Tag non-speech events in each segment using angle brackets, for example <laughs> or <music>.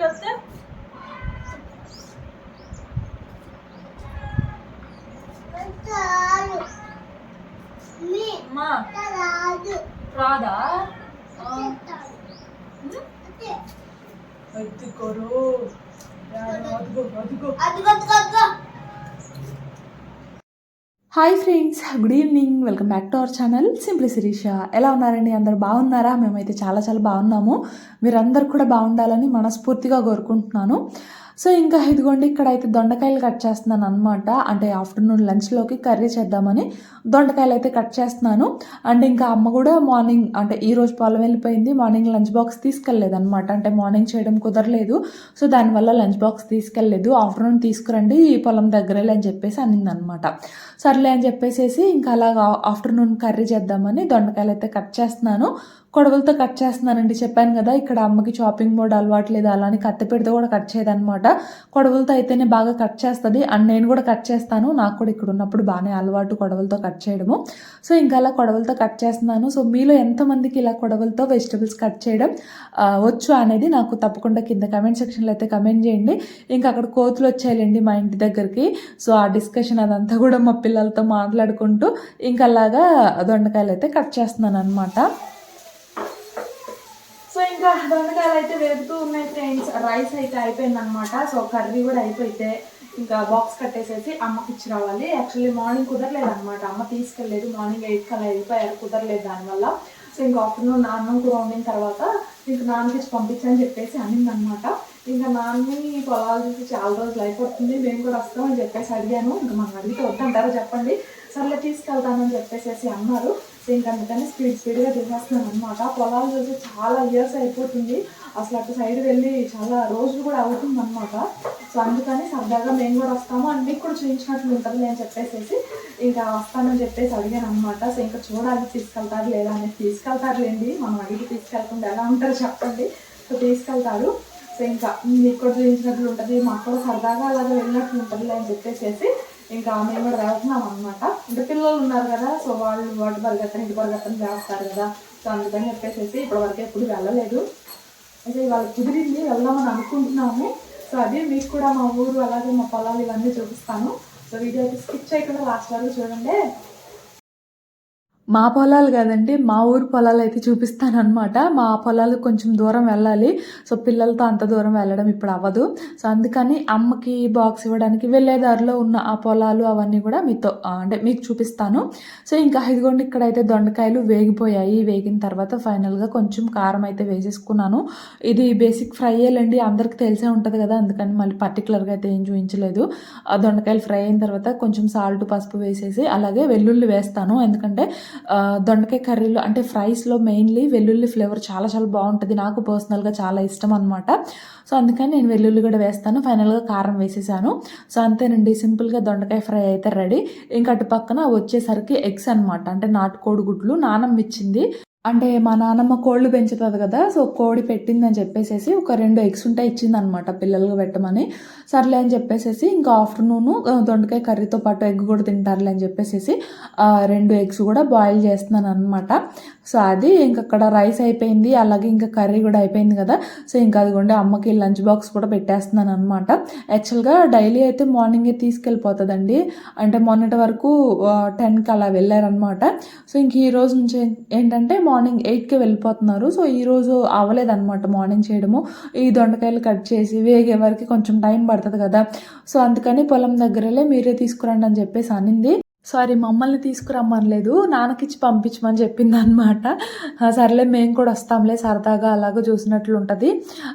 వస్తే రాదా? Hi friends good evening welcome back to our channel simply Sirisha ఎలా ఉన్నారండి? అందరు బాగున్నారా? మేమైతే చాలా చాలా బాగున్నాము. మీరందరూ కూడా బాగుండాలని మనస్ఫూర్తిగా కోరుకుంటున్నాను. సో ఇంకా ఇదిగోండి ఇక్కడ అయితే దొండకాయలు కట్ చేస్తున్నాను అనమాట అంటే ఆఫ్టర్నూన్ లంచ్లోకి కర్రీ చేద్దామని దొండకాయలు అయితే కట్ చేస్తున్నాను. అండ్ ఇంకా అమ్మ కూడా మార్నింగ్ అంటే ఈ రోజు పొలం వెళ్ళిపోయింది. మార్నింగ్ లంచ్ బాక్స్ తీసుకెళ్ళలేదు అనమాట అంటే మార్నింగ్ చేయడం కుదరలేదు. సో దానివల్ల లంచ్ బాక్స్ తీసుకెళ్ళలేదు ఆఫ్టర్నూన్ తీసుకురండి ఈ పొలం దగ్గరలే అని చెప్పేసి అనింది అనమాట సర్లే అని చెప్పేసేసి ఇంకా అలాగా ఆఫ్టర్నూన్ కర్రీ చేద్దామని దొండకాయలు అయితే కట్ చేస్తున్నాను. కొడవలతో కట్ చేస్తున్నానండి. చెప్పాను కదా ఇక్కడ అమ్మకి చాపింగ్ బోర్డ్ అలవాటు లేదు. అలానే కత్తి పెడితే కూడా కట్ చేయదనమాట కొడవలతో అయితేనే బాగా కట్ చేస్తుంది. అండ్ నేను కూడా కట్ చేస్తాను. నాకు కూడా ఇక్కడ ఉన్నప్పుడు బాగానే అలవాటు కొడవలతో కట్ చేయడము. సో ఇంకా అలా కొడవలతో కట్ చేస్తున్నాను. సో మీలో ఎంతమందికి ఇలా కొడవలతో వెజిటబుల్స్ కట్ చేయడం వచ్చు అనేది నాకు తప్పకుండా కింద కమెంట్ సెక్షన్లో అయితే కమెంట్ చేయండి. ఇంకా అక్కడ కోతులు వచ్చాయండి మా ఇంటి దగ్గరికి. సో ఆ డిస్కషన్ అదంతా కూడా మా పిల్లలతో మాట్లాడుకుంటూ ఇంకలాగా దొండకాయలు అయితే కట్ చేస్తున్నాను అనమాట సో ఇంకా దొండకాయలు అయితే వేగుతూ ఉన్నాయి ఫ్రెండ్స్. రైస్ అయితే అయిపోయింది అనమాట సో కర్రీ కూడా అయిపోయితే ఇంకా బాక్స్ కట్టేసేసి అమ్మకి ఇచ్చి రావాలి. యాక్చువల్లీ మార్నింగ్ కుదరలేదు అనమాట అమ్మ తీసుకెళ్ళలేదు. మార్నింగ్ ఎయిట్ కల్లా వెళ్ళిపోయారు. కుదరలేదు దానివల్ల. సో ఇంకా ఆఫ్టర్నూన్ అన్నం కూడా వండిన తర్వాత ఇంకా నాన్నకి పంపించని చెప్పేసి అనింది అనమాట ఇంకా నాన్నని పొలాలు చూసి చాలా రోజులు అయిపోతుంది మేము కూడా వస్తామని చెప్పేసి అడిగాను. ఇంకా మనం అడిగితే వద్దంటారో చెప్పండి. సర్లే తీసుకెళ్తానని చెప్పేసేసి అన్నారు. సో ఇంకా అందుకని స్పీడ్ స్పీడ్గా తీసేస్తున్నాను అనమాట పొలాలు చూసి చాలా ఇయర్స్ అయిపోతుంది. అసలు అటు సైడ్ వెళ్ళి చాలా రోజులు కూడా అవుతుంది అనమాట సో అందుకని సరదాగా మేము కూడా వస్తాము. అండ్ మీకు కూడా చూపించినట్లు ఉంటుంది నేను చెప్పేసి ఇంకా వస్తానని చెప్పేసి అడిగాను అనమాట సో ఇంకా చూడాలి తీసుకెళ్తారు లేదా అనేది తీసుకెళ్తారులేండి. మనం అడిగి తీసుకెళ్తుంది ఎలా ఉంటారో చెప్పండి. సో తీసుకెళ్తారు. ఇంకా మీకు కూడా చూపించినట్లు ఉంటుంది మాకు కూడా సరదాగా అలాగే వెళ్ళినట్లు ఉంటుంది అని చెప్పేసి ఇంకా మేము కూడా వెళ్తున్నాం అనమాట అంటే పిల్లలు ఉన్నారు కదా సో వాళ్ళు వాటి పరిగెత్తని ఇంటి పరిగెత్తని చేస్తారు కదా. సో అందుకని చెప్పేసి ఇప్పటి వరకు ఎప్పుడు వెళ్ళలేదు. అయితే వాళ్ళు కుదిరింది వెళ్దామని అనుకుంటున్నాము. సో అది మీకు కూడా మా ఊరు అలాగే మా పొలాలు ఇవన్నీ చూపిస్తాను. సో వీడియో అయితే స్కిప్ చేయకుండా లాస్ట్ వరకు చూడండి. మా పొలాలు కాదండి మా ఊరు పొలాలు అయితే చూపిస్తానమాట మా పొలాలు కొంచెం దూరం వెళ్ళాలి. సో పిల్లలతో అంత దూరం వెళ్ళడం ఇప్పుడు అవ్వదు. సో అందుకని అమ్మకి బాక్స్ ఇవ్వడానికి వెళ్ళే దారిలో ఉన్న ఆ పొలాలు అవన్నీ కూడా మీతో అంటే మీకు చూపిస్తాను. సో ఇంకా ఇదిగోండి ఇక్కడైతే దొండకాయలు వేగిపోయాయి. వేగిన తర్వాత ఫైనల్గా కొంచెం కారం అయితే వేసేసుకున్నాను. ఇది బేసిక్ ఫ్రై అండి అందరికి తెలిసే ఉంటుంది కదా అందుకని మళ్ళీ పర్టికులర్గా అయితే ఏం చూపించలేదు. ఆ దొండకాయలు ఫ్రై అయిన తర్వాత కొంచెం సాల్ట్ పసుపు వేసేసి అలాగే వెల్లుల్లి వేస్తాను. ఎందుకంటే దొండకాయ కర్రీలో అంటే ఫ్రైస్లో మెయిన్లీ వెల్లుల్లి ఫ్లేవర్ చాలా చాలా బాగుంటుంది. నాకు పర్సనల్గా చాలా ఇష్టం అనమాట సో అందుకని నేను వెల్లుల్లి కూడా వేస్తాను. ఫైనల్గా కారం వేసేసాను. సో అంతేనండి. సింపుల్గా దొండకాయ ఫ్రై అయితే రెడీ. ఇంకా అటు పక్కన వచ్చేసరికి ఎగ్స్ అనమాట అంటే నాటుకోడి గుడ్లు నానమ్మ ఇచ్చింది. అంటే మా నాన్నమ్మ కోళ్ళు పెంచుతుంది కదా సో కోడి పెట్టిందని చెప్పేసి ఒక రెండు ఎగ్స్ ఉంటే ఇచ్చింది అనమాట పిల్లలకు పెట్టమని. సర్లే అని చెప్పేసి ఇంకా ఆఫ్టర్నూన్ దొండకాయ కర్రీతో పాటు ఎగ్ కూడా తింటారులే అని చెప్పేసి రెండు ఎగ్స్ కూడా బాయిల్ చేస్తున్నాను అనమాట సో అది ఇంక అక్కడ రైస్ అయిపోయింది అలాగే ఇంకా కర్రీ కూడా అయిపోయింది కదా సో ఇంకా అదిగోండి అమ్మకి లంచ్ బాక్స్ కూడా పెట్టేస్తున్నాను అనమాట యాక్చువల్గా డైలీ అయితే మార్నింగే తీసుకెళ్ళిపోతుందండి. అంటే మొన్నటి వరకు టెన్కి అలా వెళ్ళారనమాట. సో ఇంక ఈ రోజు నుంచి ఏంటంటే మార్నింగ్ మార్నింగ్ ఎయిట్కి వెళ్ళిపోతున్నారు. సో ఈ రోజు అవ్వలేదన్నమాట మార్నింగ్ చేయడము. ఈ దొండకాయలు కట్ చేసి వేగే వరకు కొంచెం టైం పడుతుంది కదా. సో అందుకని పొలం దగ్గరలే మీరే తీసుకురండి అని చెప్పేసి అనింది. సారీ మమ్మల్ని తీసుకురమ్మనలేదు నాన్నకిచ్చి పంపించమని చెప్పింది అనమాట సర్లే మేము కూడా వస్తాంలే సరదాగా అలాగ చూసినట్లు ఉంటుంది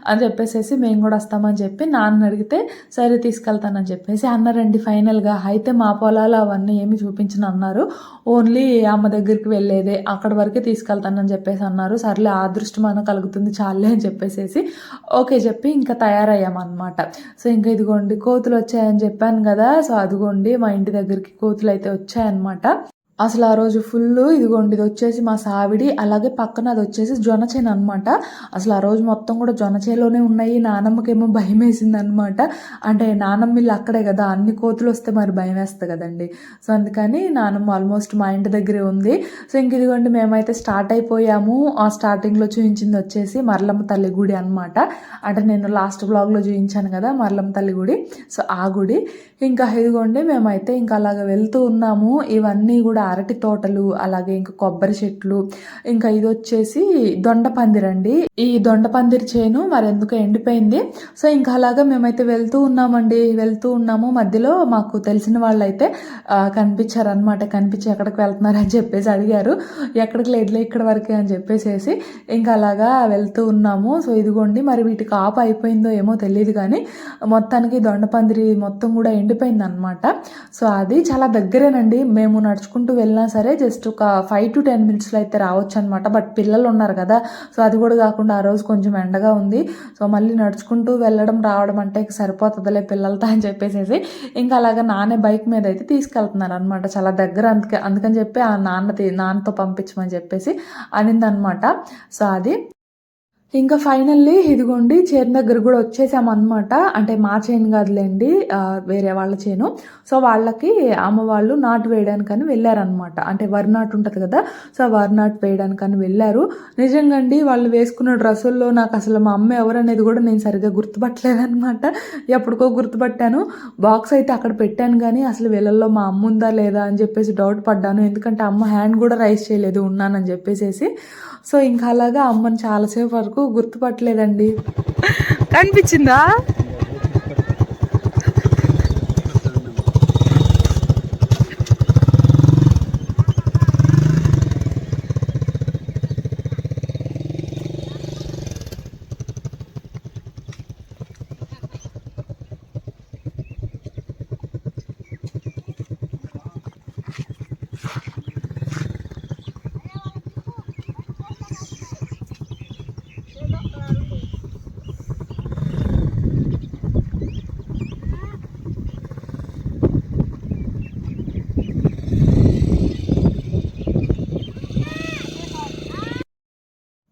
అని చెప్పేసి మేము కూడా వస్తామని చెప్పి నాన్న అడిగితే సరే తీసుకెళ్తానని చెప్పేసి అన్నారండి ఫైనల్గా అయితే మా పొలాలు అవన్నీ ఏమి చూపించను అన్నారు. ఓన్లీ అమ్మ దగ్గరికి వెళ్ళేదే అక్కడ వరకే తీసుకెళ్తానని చెప్పేసి అన్నారు. సర్లే ఆ అదృష్టమైన కలుగుతుంది చాలే అని చెప్పేసి ఓకే చెప్పి ఇంకా తయారయ్యామన్నమాట. సో ఇంకా ఇదిగోండి కోతులు వచ్చాయని చెప్పాను కదా సో అదిగోండి మా ఇంటి దగ్గరికి కోతులు అయితే వచ్చాయన్నమాట. అసలు ఆ రోజు ఫుల్ ఇదిగోండి ఇది వచ్చేసి మా సావిడి అలాగే పక్కన అది వచ్చేసి జొనచేను అనమాట అసలు ఆ రోజు మొత్తం కూడా జొనచేలోనే ఉన్నాయి. నానమ్మకేమో భయం వేసింది అనమాట అంటే నానమ్మ ఇల్లు అక్కడే కదా అన్ని కోతులు వస్తే మరి భయం వేస్తుంది కదండి. సో అందుకని నానమ్మ ఆల్మోస్ట్ మా ఇంటి దగ్గరే ఉంది. సో ఇంక ఇదిగోండి మేమైతే స్టార్ట్ అయిపోయాము. ఆ స్టార్టింగ్లో చూపించింది వచ్చేసి మరలమ్మ తల్లి గుడి అనమాట అంటే నేను లాస్ట్ బ్లాగ్లో చూపించాను కదా మరలమ్మ తల్లి గుడి. సో ఆ గుడి. ఇంకా ఇదిగోండి మేమైతే ఇంకా అలాగ వెళ్తూ ఉన్నాము. ఇవన్నీ కూడా అరటి తోటలు అలాగే ఇంకా కొబ్బరి చెట్లు ఇంకా ఇది వచ్చేసి దొండ పందిరండి ఈ దొండ పందిరి చేను మరి ఎందుకు ఎండిపోయింది. సో ఇంకా అలాగా మేమైతే వెళ్తూ ఉన్నామండి. వెళ్తూ ఉన్నాము. మధ్యలో మాకు తెలిసిన వాళ్ళు అయితే కనిపించారు అనమాట కనిపించి ఎక్కడికి వెళ్తున్నారు అని చెప్పేసి అడిగారు. ఎక్కడికి లేదులే ఇక్కడ వరకే అని చెప్పేసేసి ఇంకా అలాగా వెళ్తూ ఉన్నాము. సో ఇదిగోండి మరి వీటికి ఆపు అయిపోయిందో ఏమో తెలియదు కానీ మొత్తానికి దొండ పందిరి మొత్తం కూడా ఎండిపోయింది అనమాట సో అది చాలా దగ్గరేనండి. మేము నడుచుకుంటూ వెళ్ళినా సరే జస్ట్ ఒక ఫైవ్ టు టెన్ మినిట్స్లో అయితే రావచ్చు అనమాట బట్ పిల్లలు ఉన్నారు కదా సో అది కూడా కాకుండా ఆ రోజు కొంచెం ఎండగా ఉంది. సో మళ్ళీ నడుచుకుంటూ వెళ్ళడం రావడం అంటే సరిపోతుందిలే పిల్లలతో అని చెప్పేసేసి ఇంకా అలాగా నానే బైక్ మీద అయితే తీసుకెళ్తున్నారు అనమాట చాలా దగ్గర అందుకే అందుకని చెప్పి ఆ నాన్న నాన్నతో పంపించమని చెప్పేసి అనిందనమాట సో అది ఇంకా ఫైనల్లీ ఇదిగోండి చేను దగ్గర కూడా వచ్చేసామన్నమాట. అంటే మా చేను కాదులేండి వేరే వాళ్ళ చేను. సో వాళ్ళకి అమ్మ వాళ్ళు నాటు వేయడానికని వెళ్ళారనమాట అంటే వరి నాటు ఉంటుంది కదా సో వరి నాటు వేయడానికని వెళ్ళారు. నిజంగా అండి వాళ్ళు వేసుకున్న డ్రెస్సుల్లో నాకు అసలు మా అమ్మ ఎవరనేది కూడా నేను సరిగ్గా గుర్తుపట్టలేదనమాట ఎప్పటికో గుర్తుపట్టాను. బాక్స్ అయితే అక్కడ పెట్టాను కానీ అసలు వీళ్ళల్లో మా అమ్మ ఉందా లేదా అని చెప్పేసి డౌట్ పడ్డాను. ఎందుకంటే అమ్మ హ్యాండ్ కూడా రైస్ చేయలేదు ఉన్నానని చెప్పేసేసి. సో ఇంకా అలాగా అమ్మని చాలాసేపు వరకు గుర్తుపట్టలేదండి. కనిపించిందా?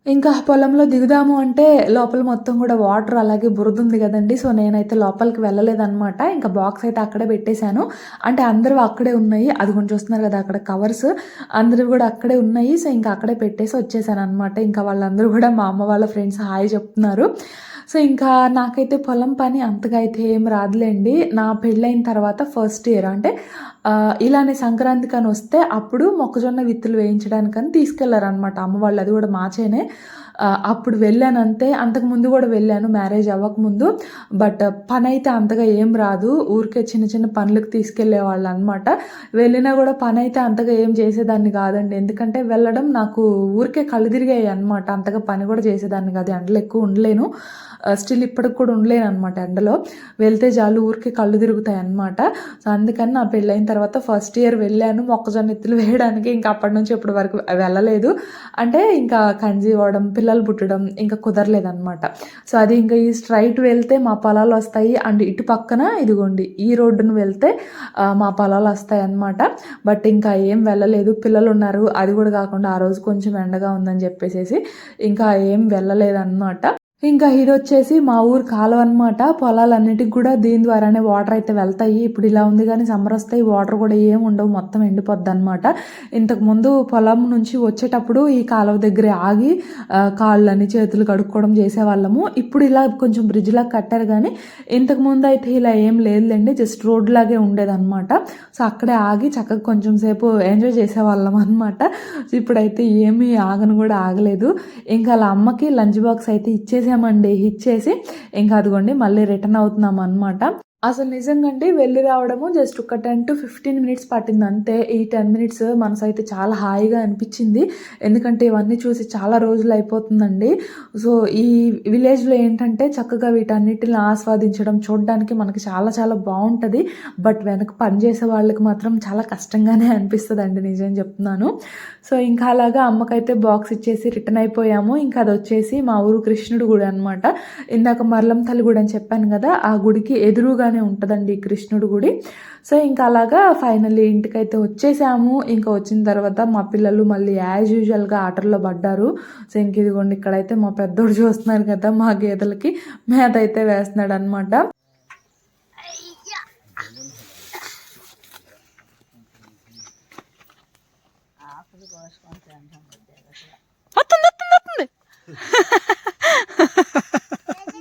ఇంకా పొలంలో దిగుదాము అంటే లోపల మొత్తం కూడా వాటర్ అలాగే బురద ఉంది కదండి. సో నేనైతే లోపలికి వెళ్ళలేదన్నమాట. ఇంకా బాక్స్ అయితే అక్కడే పెట్టేశాను. అంటే అందరూ అక్కడే ఉన్నాయి. అది కొంచెం చూస్తున్నారు కదా అక్కడ కవర్స్ అందరూ కూడా అక్కడే ఉన్నాయి. సో ఇంకా అక్కడే పెట్టేసి వచ్చేసాను అనమాట ఇంకా వాళ్ళందరూ కూడా మా అమ్మ వాళ్ళ ఫ్రెండ్స్ హాయ్ చెప్తున్నారు. సో ఇంకా నాకైతే పొలం పని అంతగా అయితే ఏం రాదులేండి. నా పెళ్ళైన తర్వాత ఫస్ట్ ఇయర్ అంటే ఇలానే సంక్రాంతి కానీ వస్తే అప్పుడు మొక్కజొన్న విత్తులు వేయించడానికని తీసుకెళ్ళారనమాట అమ్మ వాళ్ళు అది కూడా మాచేనే అప్పుడు వెళ్ళాను అంతే అంతకు ముందు కూడా వెళ్ళాను మ్యారేజ్ అవ్వకముందు. బట్ పని అయితే అంతగా ఏం రాదు. ఊరికే చిన్న చిన్న పనులకు తీసుకెళ్ళే వాళ్ళు అనమాట వెళ్ళినా కూడా పని అయితే అంతగా ఏం చేసేదాన్ని కాదండి. ఎందుకంటే వెళ్ళడం నాకు ఊరికే కళ్ళు తిరిగాయి అనమాట అంతగా పని కూడా చేసేదాన్ని కాదు. ఎండలు ఎక్కువ ఉండలేను. స్టిల్ ఇప్పటికి కూడా ఉండలేను అనమాట ఎండలో. వెళ్తే చాలు ఊరికే కళ్ళు తిరుగుతాయి అనమాట సో అందుకని నా పెళ్ళైన తర్వాత ఫస్ట్ ఇయర్ వెళ్ళాను మొక్కజొన్న ఎత్తులు వేయడానికి. ఇంకా అప్పటి నుంచి ఇప్పటి వరకు వెళ్ళలేదు. అంటే ఇంకా కంజి ఇవ్వడం పిల్లలు పుట్టడం ఇంకా కుదరలేదన్నమాట. సో అది ఇంకా ఈ స్ట్రైట్ వెళ్తే మా పొలాలు వస్తాయి. అండ్ ఇటు పక్కన ఇదిగోండి ఈ రోడ్డును వెళ్తే మా పొలాలు వస్తాయి అన్నమాట. బట్ ఇంకా ఏం వెళ్ళలేదు. పిల్లలు ఉన్నారు. అది కూడా కాకుండా ఆ రోజు కొంచెం ఎండగా ఉందని చెప్పేసేసి ఇంకా ఏం వెళ్ళలేదన్నమాట ఇంకా ఇది వచ్చేసి మా ఊరు కాలువ అనమాట పొలాలన్నిటికి కూడా దీని ద్వారానే వాటర్ అయితే వెళ్తాయి. ఇప్పుడు ఇలా ఉంది కానీ సమ్మర్ వస్తాయి వాటర్ కూడా ఏం ఉండవు. మొత్తం ఎండిపోద్ది అనమాట ఇంతకు ముందు పొలం నుంచి వచ్చేటప్పుడు ఈ కాలువ దగ్గర ఆగి కాళ్ళని చేతులు కడుక్కోవడం చేసేవాళ్ళము. ఇప్పుడు ఇలా కొంచెం బ్రిడ్జ్ లాగా కట్టారు కానీ ఇంతకు ముందు అయితే ఇలా ఏం లేదులేండి. జస్ట్ రోడ్ లాగే ఉండేదన్నమాట. సో అక్కడే ఆగి చక్కగా కొంచెం సేపు ఎంజాయ్ చేసేవాళ్ళం అనమాట ఇప్పుడైతే ఏమీ ఆగను కూడా ఆగలేదు. ఇంకా అలా అమ్మకి లంచ్ బాక్స్ అయితే ఇచ్చేసి ఇచ్చేసామండి ఇచ్చేసి ఇంకా అదిగోండి మళ్ళీ రిటర్న్ అవుతున్నాం అనమాట అసలు నిజంగా అండి వెళ్ళి రావడము జస్ట్ ఒక టెన్ టు ఫిఫ్టీన్ మినిట్స్ పట్టింది అంతే. ఈ టెన్ మినిట్స్ మనసు అయితే చాలా హాయిగా అనిపించింది. ఎందుకంటే ఇవన్నీ చూసి చాలా రోజులు అయిపోతుందండి. సో ఈ విలేజ్లో ఏంటంటే చక్కగా వీటన్నిటిని ఆస్వాదించడం చూడడానికి మనకి చాలా చాలా బాగుంటుంది బట్ వెనక పనిచేసే వాళ్ళకి మాత్రం చాలా కష్టంగానే అనిపిస్తుంది అండి నిజం చెప్తున్నాను. సో ఇంకా అలాగా అమ్మకైతే బాక్స్ ఇచ్చేసి రిటర్న్ అయిపోయాము. ఇంకా అది వచ్చేసి మా ఊరు కృష్ణుడు గుడి అనమాట ఇందాక మర్లంతల్లి గుడి అని చెప్పాను కదా ఆ గుడికి ఎదురుగా లాగానే ఉంటుందండి కృష్ణుడి గుడి. సో ఇంకా అలాగా ఫైనల్లీ ఇంటికైతే వచ్చేసాము. ఇంకా వచ్చిన తర్వాత మా పిల్లలు మళ్ళీ యాజ్ యూజువల్గా ఆటల్లో పడ్డారు. సో ఇంక ఇదిగోండి ఇక్కడైతే మా పెద్దోడు చూస్తున్నారు కదా మా గేదెలకి మేత అయితే వేస్తున్నాడు అనమాట వస్తుంది వస్తుంది వస్తుంది. మళ్ళీ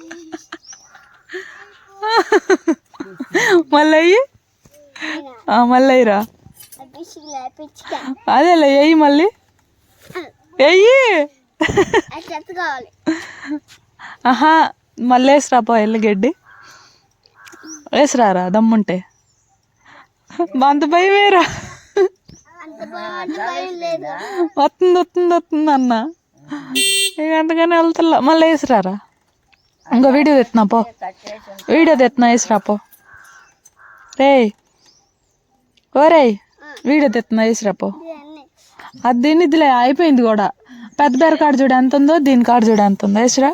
<laughs> అయ్యి <laughs> మళ్ళీ అయ్యిరా అదేలే వేయి మళ్ళీ. వేయి ఆహా మళ్ళీ వేసిరాపో ఎల్లిగడ్డి. వేసిరారా దమ్ముంటే. అంత భయం వేరా వస్తుంది వస్తుంది వస్తుంది అన్న. ఇక అంతగానే వెళ్తున్నా. మళ్ళీ వేసిరారా? ఇంకో వీడియో తెస్తున్నా పో. వీడియో తెస్తున్నా వేసిరా పో. రే ఓరేయ్ వీడియో తెస్తున్నా వేసిరా పో అది దీని ఇదిలే అయిపోయింది కూడా. పెద్ద బేర కాడ చూడు ఎంత ఉందో దీని కాడ చూడు ఎంత ఉందో వేసిరా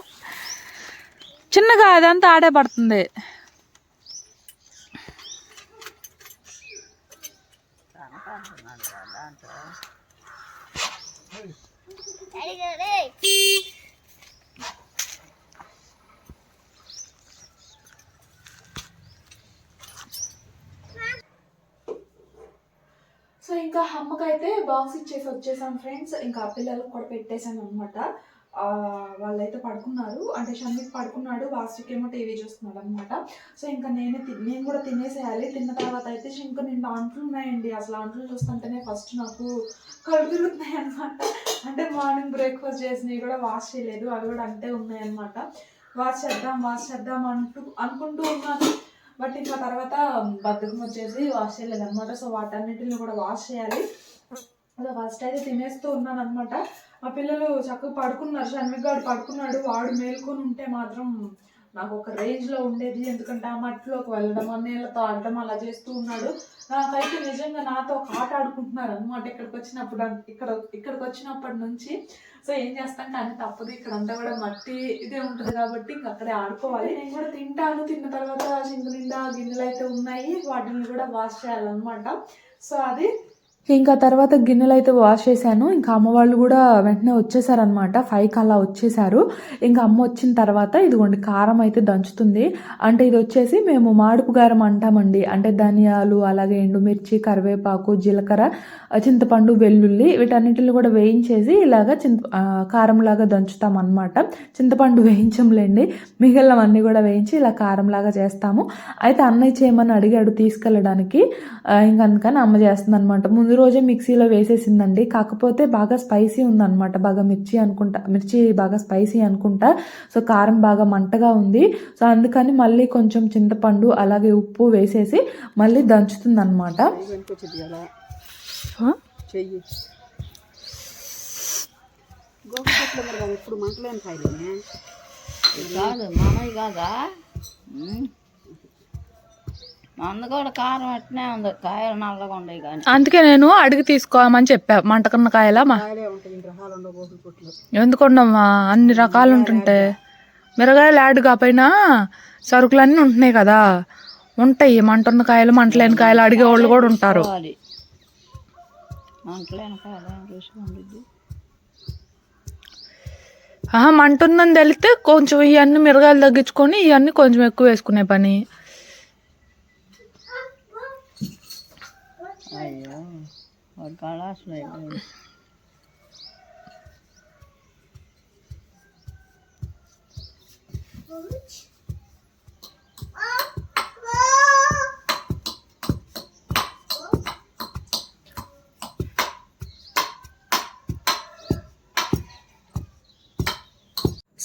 చిన్నగా అదంతా ఆడే పడుతుంది ఇంకా అమ్మకైతే బాక్స్ ఇచ్చేసి వచ్చేసాం ఫ్రెండ్స్ ఇంకా పిల్లలకు కూడా పెట్టేశాను అనమాట వాళ్ళైతే పడుకున్నారు. అంటే షన్విక్ పడుకున్నాడు వాసుకి ఏమో టీవీ చూస్తున్నాడు అనమాట సో ఇంకా నేనే తి- నేను కూడా తినేసేయాలి. తిన్న తర్వాత అయితే ఇంకా నేను అంట్లు ఉన్నాయండి. అసలు అంట్లు చూస్తుంటేనే ఫస్ట్ నాకు కళ్ళు తిరుగుతున్నాయి అనమాట అంటే మార్నింగ్ బ్రేక్ఫాస్ట్ చేసినవి కూడా వాష్ చేయలేదు. అవి కూడా అంతే ఉన్నాయన్నమాట. వాష్ చేద్దాం వాష్ చేద్దాం అంటూ అనుకుంటూ ఉన్నాను. బట్ ఇంకా తర్వాత బద్దకం వచ్చేసి వాష్ చేయలేదు అనమాట సో వాటన్నిటిని కూడా వాష్ చేయాలి. అలా ఫస్ట్ అయితే తినేస్తూ ఉన్నాను అనమాట మా పిల్లలు చక్కగా పడుకున్నారు. షణ్విక్ గారు పడుకున్నాడు. వాడు మేల్కొని ఉంటే మాత్రం నాకు ఒక రేంజ్లో ఉండేది. ఎందుకంటే ఆ మట్టిలోకి వెళ్ళడం ఆ నీళ్ళతో ఆడడం అలా చేస్తూ ఉన్నాడు. నాకైతే నిజంగా నాతో ఒక ఆట ఆడుకుంటున్నారు అనమాట ఇక్కడికి వచ్చినప్పుడు. ఇక్కడ ఇక్కడికి వచ్చినప్పటి నుంచి. సో ఏం చేస్తాం కానీ తప్పదు. ఇక్కడ అంతా కూడా మట్టి ఇదే ఉంటుంది కాబట్టి ఇంక అక్కడే ఆడుకోవాలి. నేను కూడా తింటాను. తిన్న తర్వాత సింగు నిండా గిన్నెలు అయితే ఉన్నాయి. వాటిని కూడా వాష్ చేయాలన్నమాట. సో అది ఇంకా తర్వాత గిన్నెలు అయితే వాష్ చేశాను. ఇంకా అమ్మ వాళ్ళు కూడా వెంటనే వచ్చేసారనమాట ఫైవ్కి అలా వచ్చేసారు. ఇంకా అమ్మ వచ్చిన తర్వాత ఇదిగోండి కారం అయితే దంచుతుంది. అంటే ఇది వచ్చేసి మేము మాడుపు కారం అంటామండి. అంటే ధనియాలు అలాగే ఎండుమిర్చి కరివేపాకు జీలకర్ర చింతపండు వెల్లుల్లి వీటన్నిటిని కూడా వేయించేసి ఇలాగ చింత కారంలాగా దంచుతాం చింతపండు వేయించంలేండి. మిగిలినవన్నీ కూడా వేయించి ఇలా కారంలాగా చేస్తాము. అయితే అన్నయ్య చేయమని అడిగాడు తీసుకెళ్ళడానికి. ఇంకా అందుకని అమ్మ చేస్తుంది అనమాట ముందు రోజే మిక్సీలో వేసేసిందండి. కాకపోతే బాగా స్పైసీ ఉందన్నమాట. బాగా మిర్చి అనుకుంటా మిర్చి బాగా స్పైసీ అనుకుంటా. సో కారం బాగా మంటగా ఉంది. సో అందుకని మళ్ళీ కొంచెం చింతపండు అలాగే ఉప్పు వేసేసి మళ్ళీ దంచుతుంది అనమాట ఇప్పుడు మంటలేని కాదు మామయ్య కాదా. మంద కూడా కారం అట్నే ఉంది. కాయలు నల్లగా కానీ. అందుకే నేను అడిగి తీసుకోమని చెప్పా. మంటకన్న కాయలా మా? ఎందుకున్నామా అన్ని రకాలు ఉంటుంటే. మిరగాయలు యాడ్ కాపోయినా సరుకులన్నీ ఉంటున్నాయి కదా. ఉంటాయి. మంటున్న కాయలు మంటలేని కాయలు అడిగే వాళ్ళు కూడా ఉంటారు. మంటుందని తెలిస్తే కొంచెం ఇవన్నీ మిరగాయలు తగ్గించుకొని ఇవన్నీ కొంచెం ఎక్కువ వేసుకునే పని. ఒక గలాసులు అయిపోయింది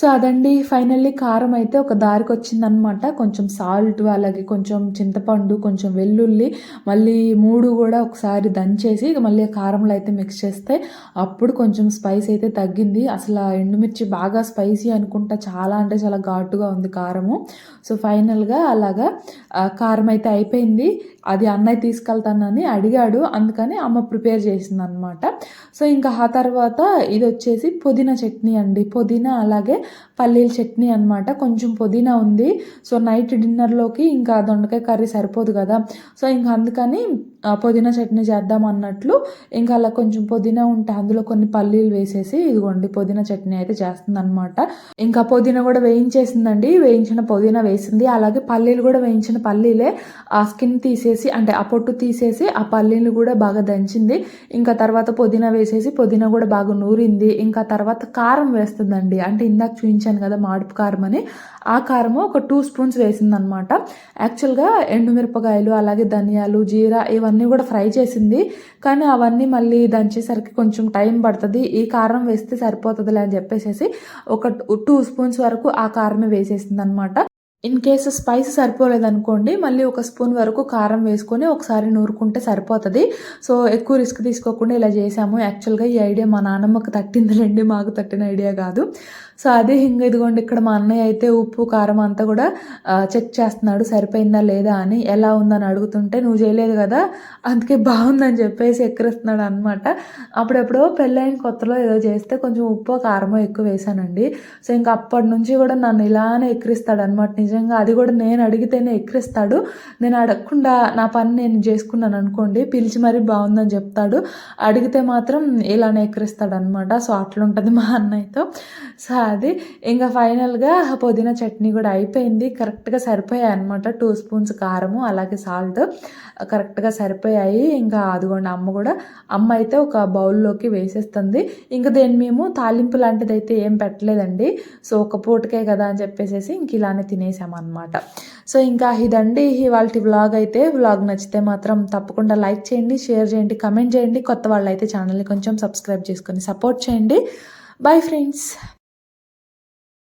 సో అదండి ఫైనల్లీ కారం అయితే ఒక దారికి వచ్చిందనమాట కొంచెం సాల్ట్ అలాగే కొంచెం చింతపండు కొంచెం వెల్లుల్లి మళ్ళీ మూడు కూడా ఒకసారి దంచేసి మళ్ళీ కారంలో అయితే మిక్స్ చేస్తే అప్పుడు కొంచెం స్పైస్ అయితే తగ్గింది. అసలు ఎండుమిర్చి బాగా స్పైసీ అనుకుంటా చాలా అంటే చాలా ఘాటుగా ఉంది కారము. సో ఫైనల్గా అలాగా కారం అయితే అయిపోయింది. అది అన్నయ్య తీసుకెళ్తానని అడిగాడు. అందుకని అమ్మ ప్రిపేర్ చేసింది అనమాట సో ఇంకా ఆ తర్వాత ఇది వచ్చేసి పుదీనా చట్నీ అండి. పుదీనా అలాగే పల్లీల చట్నీ అన్నమాట. కొంచెం పుదీనా ఉంది. సో నైట్ డిన్నర్లోకి ఇంకా దొండకాయ కర్రీ సరిపోదు కదా. సో ఇంకా అందుకని పుదీనా చట్నీ చేద్దాం అన్నట్లు ఇంకా అలా కొంచెం పుదీనా ఉంటే అందులో కొన్ని పల్లీలు వేసేసి ఇదిగోండి పుదీనా చట్నీ అయితే చేస్తుంది అనమాట ఇంకా పుదీనా కూడా వేయించేసిందండి. వేయించిన పుదీనా వేసింది. అలాగే పల్లీలు కూడా వేయించిన పల్లీలే ఆ స్కిన్ తీసేసి అంటే ఆ పొట్టు తీసేసి ఆ పల్లీలు కూడా బాగా దంచింది. ఇంకా తర్వాత పుదీనా వేసేసి పుదీనా కూడా బాగా నూరింది. ఇంకా తర్వాత కారం వేస్తుందండి. అంటే ఇందాక చూపించాను కదా మాడుపు కారం అని. ఆ కారము ఒక టూ స్పూన్స్ వేసింది అనమాట యాక్చువల్గా ఎండుమిరపకాయలు అలాగే ధనియాలు జీరా ఇవన్నీ అవన్నీ కూడా ఫ్రై చేసింది. కానీ అవన్నీ మళ్ళీ దంచేసరికి కొంచెం టైం పడుతుంది. ఈ కారం వేస్తే సరిపోతుందిలే అని చెప్పేసి ఒక టూ స్పూన్స్ వరకు ఆ కారమే వేసేసింది అనమాట ఇన్ కేసు స్పైస్ సరిపోలేదనుకోండి మళ్ళీ ఒక స్పూన్ వరకు కారం వేసుకొని ఒకసారి నూరుకుంటే సరిపోతుంది. సో ఎక్కువ రిస్క్ తీసుకోకుండా ఇలా చేసాము యాక్చువల్గా ఈ ఐడియా మా నాన్నమ్మకు తట్టిందిలేండి మాకు తట్టిన ఐడియా కాదు. సో అదే హింగ ఇదిగోండి ఇక్కడ మా అన్నయ్య అయితే ఉప్పు కారం అంతా కూడా చెక్ చేస్తున్నాడు సరిపోయిందా లేదా అని ఎలా ఉందని అడుగుతుంటే నువ్వు చేయలేదు కదా అందుకే బాగుందని చెప్పేసి ఎక్కిరిస్తున్నాడు అనమాట అప్పుడెప్పుడో పెళ్ళైన కొత్తలో ఏదో చేస్తే కొంచెం ఉప్పు కారమో ఎక్కువ వేసానండి సో ఇంకా అప్పటి నుంచి కూడా నన్ను ఇలానే ఎక్కిరిస్తాడు అనమాట నిజంగా అది కూడా నేను అడిగితేనే ఎక్కిరిస్తాడు. నేను అడగకుండా నా పని నేను చేసుకున్నాను అనుకోండి పిలిచి మరీ బాగుందని చెప్తాడు. అడిగితే మాత్రం ఇలానే ఎక్కిరిస్తాడు అనమాట సో అట్లుంటుంది మా అన్నయ్యతో. సో అది ఇంకా ఫైనల్గా పుదీనా చట్నీ కూడా అయిపోయింది. కరెక్ట్గా సరిపోయాయి అనమాట టూ స్పూన్స్ కారము అలాగే సాల్ట్ కరెక్ట్గా సరిపోయాయి. ఇంకా అదిగోండి అమ్మ కూడా. అమ్మ అయితే ఒక బౌల్లోకి వేసేస్తుంది. ఇంకా దేని మేము తాలింపు లాంటిది అయితే ఏం పెట్టలేదండి. సో ఒక పూటకే కదా అని చెప్పేసి ఇంక ఇలానే తినేసామన్నమాట సో ఇంకా ఇదండి ఇవాళ వ్లాగ్ అయితే. వ్లాగ్ నచ్చితే మాత్రం తప్పకుండా లైక్ చేయండి షేర్ చేయండి కమెంట్ చేయండి. కొత్త వాళ్ళు అయితే ఛానల్ని కొంచెం సబ్స్క్రైబ్ చేసుకొని సపోర్ట్ చేయండి. Bye friends.